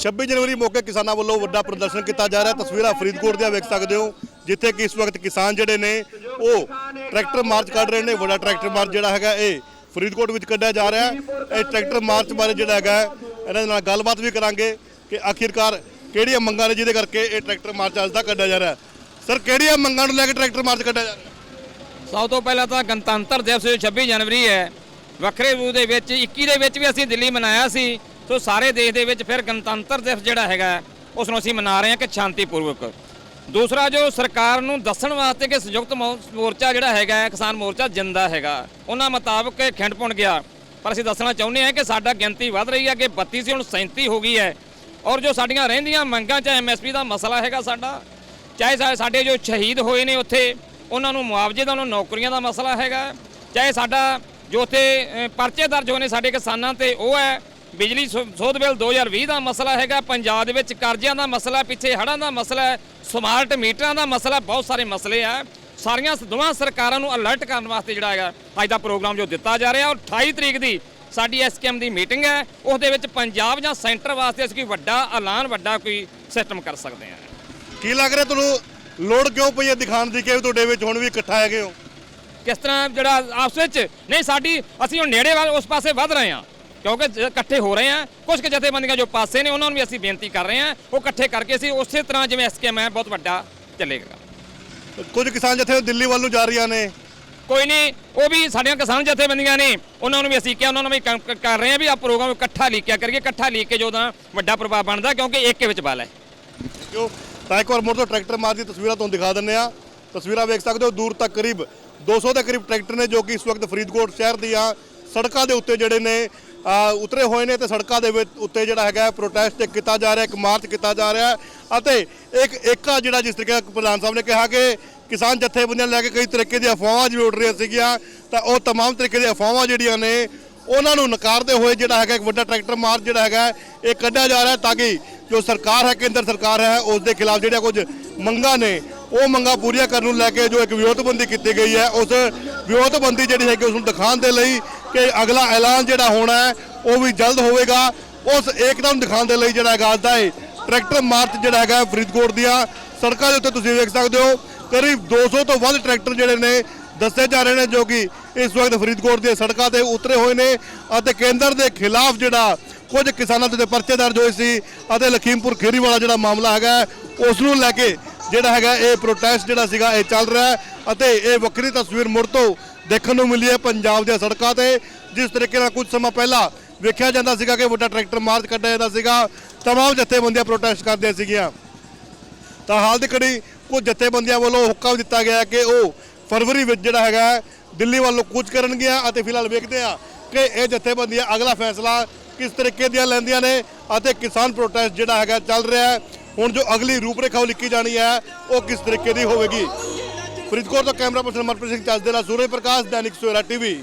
26 ਜਨਵਰੀ ਮੌਕੇ ਕਿਸਾਨਾਂ ਵੱਲੋਂ ਵੱਡਾ ਪ੍ਰਦਰਸ਼ਨ ਕੀਤਾ ਜਾ ਰਿਹਾ। ਤਸਵੀਰਾਂ ਫਰੀਦਕੋਟ ਦੀਆਂ ਵੇਖ ਸਕਦੇ ਹੋ, ਜਿੱਥੇ ਕਿ ਇਸ ਵਕਤ ਕਿਸਾਨ ਜਿਹੜੇ ਨੇ, ਉਹ ਟਰੈਕਟਰ ਮਾਰਚ ਕੱਢ ਰਹੇ ਨੇ। ਵੱਡਾ ਟਰੈਕਟਰ ਮਾਰਚ ਜਿਹੜਾ ਹੈਗਾ, ਇਹ ਫਰੀਦਕੋਟ ਵਿੱਚ ਕੱਢਿਆ ਜਾ ਰਿਹਾ। ਇਹ ਟਰੈਕਟਰ ਮਾਰਚ ਬਾਰੇ ਜਿਹੜਾ ਹੈਗਾ, ਇਹਨਾਂ ਦੇ ਨਾਲ ਗੱਲਬਾਤ ਵੀ ਕਰਾਂਗੇ ਕਿ ਆਖਿਰਕਾਰ ਕਿਹੜੀਆਂ ਮੰਗਾਂ ਨੇ ਜਿਹਦੇ ਕਰਕੇ ਇਹ ਟਰੈਕਟਰ ਮਾਰਚ ਅੱਜ ਦਾ ਕੱਢਿਆ ਜਾ ਰਿਹਾ। ਸਰ, ਕਿਹੜੀਆਂ ਮੰਗਾਂ ਨੂੰ ਲੈ ਕੇ ਟਰੈਕਟਰ ਮਾਰਚ ਕੱਢਿਆ ਜਾ ਰਿਹਾ? ਸਭ ਤੋਂ ਪਹਿਲਾਂ ਤਾਂ ਗਣਤੰਤਰ ਦਿਵਸ ਜੋ 26 ਜਨਵਰੀ ਹੈ, ਵੱਖਰੇ ਰੂਪ ਦੇ ਵਿੱਚ 21 ਦੇ ਵਿੱਚ ਵੀ ਅਸੀਂ ਦਿੱਲੀ ਮਨਾਇਆ ਸੀ। ਸੋ ਸਾਰੇ ਦੇਸ਼ ਦੇ ਵਿੱਚ ਫਿਰ ਗਣਤੰਤਰ ਦਿਵਸ ਜਿਹੜਾ ਹੈਗਾ, ਉਸ ਨੂੰ ਅਸੀਂ ਮਨਾ ਰਹੇ ਹਾਂ ਕਿ ਸ਼ਾਂਤੀਪੂਰਵਕ। ਦੂਸਰਾ ਜੋ ਸਰਕਾਰ ਨੂੰ ਦੱਸਣ ਵਾਸਤੇ ਕਿ ਸੰਯੁਕਤ ਮੋ- ਮੋਰਚਾ ਜਿਹੜਾ ਹੈਗਾ, ਕਿਸਾਨ ਮੋਰਚਾ ਜਿੰਦਾ ਹੈਗਾ, ਉਹਨਾਂ ਮੁਤਾਬਕ ਖਿੰਡ ਪੁਣ ਗਿਆ। ਪਰ ਅਸੀਂ ਦੱਸਣਾ ਚਾਹੁੰਦੇ ਹਾਂ ਕਿ ਸਾਡਾ ਗਿਣਤੀ ਵੱਧ ਰਹੀ ਹੈ ਕਿ 32 ਸੀ, ਹੁਣ 37 ਹੋ ਗਈ ਹੈ। ਔਰ ਜੋ ਸਾਡੀਆਂ ਰਹਿੰਦੀਆਂ ਮੰਗਾਂ, ਚਾਹੇ ਐਮਐਸਪੀ ਦਾ ਮਸਲਾ ਹੈਗਾ ਸਾਡਾ, ਚਾਹੇ ਸਾ- ਸਾਡੇ ਜੋ ਸ਼ਹੀਦ ਹੋਏ ਨੇ ਉੱਥੇ, ਉਹਨਾਂ ਨੂੰ ਮੁਆਵਜ਼ੇ ਦਾ, ਉਹਨਾਂ ਨੂੰ ਨੌਕਰੀਆਂ ਦਾ ਮਸਲਾ ਹੈਗਾ। ਚਾਹੇ ਸਾਡਾ ਜੋ ਉੱਥੇ ਪਰਚੇ ਦਰਜ ਹੋਏ ਨੇ ਸਾਡੇ ਕਿਸਾਨਾਂ ਤੇ, ਉਹ ਹੈ ਬਿਜਲੀ ਸੋਧ ਬਿੱਲ 2020 ਦਾ ਮਸਲਾ ਹੈਗਾ। ਪੰਜਾਬ ਦੇ ਵਿੱਚ ਕਰਜ਼ਿਆਂ ਦਾ ਮਸਲਾ ਪਿੱਛੇ ਹੜ੍ਹਾਂ ਦਾ ਮਸਲਾ ਸਮਾਰਟ ਮੀਟਰਾਂ ਦਾ ਮਸਲਾ ਬਹੁਤ ਸਾਰੇ ਮਸਲੇ ਆ। ਸਾਰੀਆਂ ਦੋਵਾਂ ਸਰਕਾਰਾਂ ਨੂੰ ਅਲਰਟ ਕਰਨ ਵਾਸਤੇ ਜਿਹੜਾ ਹੈਗਾ ਅੱਜ ਦਾ ਪ੍ਰੋਗਰਾਮ ਜੋ ਦਿੱਤਾ ਜਾ ਰਿਹਾ ਔਰ 28 ਤਰੀਕ ਦੀ ਸਾਡੀ ਐਸਕੇਐਮ ਦੀ ਮੀਟਿੰਗ ਹੈ ਉਸ ਦੇ ਵਿੱਚ ਪੰਜਾਬ ਜਾਂ ਸੈਂਟਰ ਵਾਸਤੇ ਅਸੀਂ ਕੋਈ ਵੱਡਾ ਐਲਾਨ ਵੱਡਾ ਕੋਈ ਸਿਸਟਮ ਕਰ ਸਕਦੇ ਹਾਂ। ਕੀ ਲੱਗ ਰਿਹਾ ਤੁਹਾਨੂੰ? ਲੋੜ ਕਿਉਂ ਪਈ ਹੈ ਦਿਖਾਣ ਦੀ ਕਿ ਤੁਹਾਡੇ ਵਿੱਚ ਹੁਣ ਵੀ ਇਕੱਠਾ ਹੈਗੇ ਹੋ? ਕਿਸ ਤਰ੍ਹਾਂ ਜਿਹੜਾ ਆਪਸ ਵਿੱਚ? ਨਹੀਂ ਸਾਡੀ ਅਸੀਂ ਹੁਣ ਨੇੜੇ ਵੱਲ ਉਸ ਪਾਸੇ ਵੱਧ ਰਹੇ ਹਾਂ। ਕਿਉਂਕਿ ਜ- ਇਕੱਠੇ ਹੋ ਰਹੇ ਹਾਂ ਕੁਝ ਕੁ ਜਥੇਬੰਦੀਆਂ ਜੋ ਪਾਸੇ ਨੇ ਉਹਨਾਂ ਨੂੰ ਵੀ ਅਸੀਂ ਬੇਨਤੀ ਕਰ ਰਹੇ ਹਾਂ ਉਹ ਇਕੱਠੇ ਕਰਕੇ ਅਸੀਂ ਉਸੇ ਤਰ੍ਹਾਂ ਜਿਵੇਂ ਐਸਕੇਐਮ ਹੈ ਬਹੁਤ ਵੱਡਾ ਚੱਲੇਗਾ। ਕੁਝ ਕਿਸਾਨ ਜਥੇ ਦਿੱਲੀ ਵੱਲ ਨੂੰ ਜਾ ਰਹੀਆਂ ਨੇ। ਕੋਈ ਨਹੀਂ ਉਹ ਵੀ ਸਾਡੀਆਂ ਕਿਸਾਨ ਜਥੇਬੰਦੀਆਂ ਨੇ। ਉਹਨਾਂ ਨੂੰ ਵੀ ਅਸੀਂ ਕਿਹਾ ਉਹਨਾਂ ਨੂੰ ਵੀ ਕੰਮ ਕ- ਕਰ ਰਹੇ ਹਾਂ ਵੀ ਆ ਪ੍ਰੋਗਰਾਮ ਇਕੱਠਾ ਲੀਕਿਆ ਕਰੀਏ ਇਕੱਠਾ ਲੀਕ ਕੇ ਜੋ ਉਹਦਾ ਵੱਡਾ ਪ੍ਰਭਾਵ ਬਣਦਾ ਕਿਉਂਕਿ ਇੱਕ ਵਿੱਚ ਬਲ ਹੈ। ਕਿਉਂ? ਤਾਂ ਇੱਕ ਵਾਰ ਮੁੜ ਤੋਂ ਟਰੈਕਟਰ ਮਾਰ ਦੀ ਤਸਵੀਰਾਂ ਤੁਹਾਨੂੰ ਦਿਖਾ ਦਿੰਨੇ ਆ। ਤਸਵੀਰਾਂ ਵੇਖ ਸਕਦੇ ਹੋ ਦੂਰ ਤੱਕ ਕਰੀਬ 200 ਦੇ ਕਰੀਬ ਟਰੈਕਟਰ ਨੇ ਜੋ ਕਿ ਇਸ ਵਕਤ ਫਰੀਦਕੋਟ ਸ਼ਹਿਰ ਦੀਆਂ ਸੜਕਾਂ ਦੇ ਉੱਤੇ ਜਿਹੜੇ ਨੇ ਆ, ਉਤਰੇ ਹੋਏ ਨੇ ਤੇ ਸੜਕਾਂ ਦੇ ਵਿੱਚ ਉੱਤੇ ਜਿਹੜਾ ਹੈਗਾ ਪ੍ਰੋਟੈਸਟ ਕੀਤਾ ਜਾ ਰਿਹਾ ਇੱਕ ਮਾਰਚ ਕੀਤਾ ਜਾ ਰਿਹਾ ਹੈ ਅਤੇ ਇੱਕ ਏਕਾ ਜਿਹੜਾ ਜਿਸ ਤਰੀਕੇ ਨਾਲ ਪ੍ਰਧਾਨ ਸਾਹਿਬ ਨੇ ਕਿਹਾ ਕਿ ਕਿਸਾਨ ਜਥੇਬੰਦੀਆਂ ਲੈ ਕੇ ਕਈ ਤਰੀਕੇ ਦੀਆਂ ਅਫਵਾਹਾਂ ਜਿਵੇਂ ਉੱਡ ਰਹੀਆਂ ਸੀਗੀਆਂ ਤਾਂ ਉਹ तमाम ਤਰੀਕੇ ਦੀਆਂ ਅਫਵਾਹਾਂ ਜਿਹੜੀਆਂ ਨੇ ਉਹਨਾਂ ਨੂੰ ਨਕਾਰਦੇ ਹੋਏ ਜਿਹੜਾ ਹੈਗਾ ਇੱਕ ਵੱਡਾ ਟਰੈਕਟਰ ਮਾਰਚ ਜਿਹੜਾ ਹੈਗਾ ਇਹ ਕੱਢਿਆ ਜਾ ਰਿਹਾ ਹੈ ਤਾਂ ਕਿ ਜੋ ਸਰਕਾਰ ਹੈ ਕੇਂਦਰ ਸਰਕਾਰ ਹੈ ਉਸ ਦੇ ਖਿਲਾਫ ਜਿਹੜੀਆਂ ਕੁਝ ਮੰਗਾਂ ਨੇ ਉਹ ਮੰਗਾਂ ਪੂਰੀਆਂ ਕਰਨ ਨੂੰ ਲੈ ਕੇ ਜੋ ਇੱਕ ਵਿਰੋਧਬੰਦੀ ਕੀਤੀ ਗਈ ਹੈ ਉਸ ਵਿਰੋਧਬੰਦੀ ਜਿਹੜੀ ਹੈਗੀ ਉਸ ਨੂੰ ਦਿਖਾਉਣ ਦੇ ਲਈ ਕਿ ਅਗਲਾ ਐਲਾਨ ਜਿਹੜਾ ਹੋਣਾ ਹੈ ਉਹ ਵੀ ਜਲਦ ਹੋਵੇਗਾ। ਉਸ ਏਕਤਾ ਨੂੰ ਦਿਖਾਉਣ ਦੇ ਲਈ ਜਿਹੜਾ ਹੈਗਾ ਅੱਜ ਦਾ ਇਹ ਟਰੈਕਟਰ ਮਾਰਚ ਜਿਹੜਾ ਹੈਗਾ ਫਰੀਦਕੋਟ ਦੀਆਂ। ਸੜਕਾਂ ਦੇ ਉੱਤੇ ਤੁਸੀਂ ਵੇਖ ਸਕਦੇ ਹੋ ਕਰੀਬ 200 ਤੋਂ ਵੱਧ ਟਰੈਕਟਰ ਜਿਹੜੇ ਨੇ ਦੱਸੇ ਜਾ ਰਹੇ ਨੇ ਜੋ ਕਿ ਇਸ ਵਕਤ ਫਰੀਦਕੋਟ ਦੀਆਂ ਸੜਕਾਂ ਤੇ ਉਤਰੇ ਹੋਏ ਨੇ ਅਤੇ ਕੇਂਦਰ ਦੇ ਖਿਲਾਫ ਜਿਹੜਾ ਕੁਝ ਕਿਸਾਨਾਂ ਦੇ ਪਰਚੇ ਦਰਜ ਹੋਏ ਸੀ ਅਤੇ ਲਖੀਮਪੁਰ ਖੇਰੀ ਵਾਲਾ ਜਿਹੜਾ ਮਾਮਲਾ ਹੈਗਾ ਹੈ, ਉਸ ਨੂੰ ਲੈ ਕੇ ਜਿਹੜਾ ਹੈਗਾ ਇਹ ਪ੍ਰੋਟੈਸਟ ਜਿਹੜਾ ਸੀਗਾ ਇਹ ਚੱਲ ਰਿਹਾ ਅਤੇ ਇਹ ਵੱਖਰੀ ਤਸਵੀਰ ਮੁੜ ਤੋਂ ਦੇਖਣ ਨੂੰ ਮਿਲੀ ਹੈ ਪੰਜਾਬ ਦੀਆਂ ਸੜਕਾਂ ਤੇ। ਜਿਸ ਤਰੀਕੇ ਨਾਲ ਕੁਝ ਸਮਾਂ ਪਹਿਲਾਂ ਵੇਖਿਆ ਜਾਂਦਾ ਸੀਗਾ ਕਿ ਵੱਡਾ ਟਰੈਕਟਰ ਮਾਰਚ ਕੱਢਿਆ ਜਾਂਦਾ ਸੀਗਾ, ਤਮਾਮ ਜਥੇਬੰਦੀਆਂ ਪ੍ਰੋਟੈਸਟ ਕਰਦੀਆਂ ਸੀਗੀਆਂ। ਤਾਂ ਹਾਲ ਦੀ ਘੜੀ ਕੁਝ ਜਥੇਬੰਦੀਆਂ ਵੱਲੋਂ ਹੁਕਮ ਦਿੱਤਾ ਗਿਆ ਕਿ ਉਹ ਫਰਵਰੀ ਵਿੱਚ ਜਿਹੜਾ ਹੈਗਾ ਦਿੱਲੀ ਵੱਲੋਂ ਕੂਚ ਕਰਨਗੀਆਂ ਅਤੇ ਫਿਲਹਾਲ ਵੇਖਦੇ ਆ ਕਿ ਇਹ ਜਥੇਬੰਦੀਆਂ ਅਗਲਾ ਫੈਸਲਾ ਕਿਸ ਤਰੀਕੇ ਦੀਆਂ ਲੈਂਦੀਆਂ ਨੇ ਅਤੇ ਕਿਸਾਨ ਪ੍ਰੋਟੈਸਟ ਜਿਹੜਾ ਹੈਗਾ ਚੱਲ ਰਿਹਾ ਹੈ। ਹੁਣ ਜੋ ਅਗਲੀ ਰੂਪਰੇਖਾ ਉਹ ਲਿਖੀ ਜਾਣੀ ਹੈ, ਉਹ ਕਿਸ ਤਰੀਕੇ ਦੀ ਹੋਵੇਗੀ? ਫਰੀਦਕੋਟ ਤੋਂ ਕੈਮਰਾ ਪਰਸਨ ਮਨਪ੍ਰੀਤ ਸਿੰਘ ਚੱਜ ਦੇ ਨਾਲ ਸੂਰਜ ਪ੍ਰਕਾਸ਼ ਦੈਨਿਕ ਸਵੇਰਾ ਟੀਵੀ।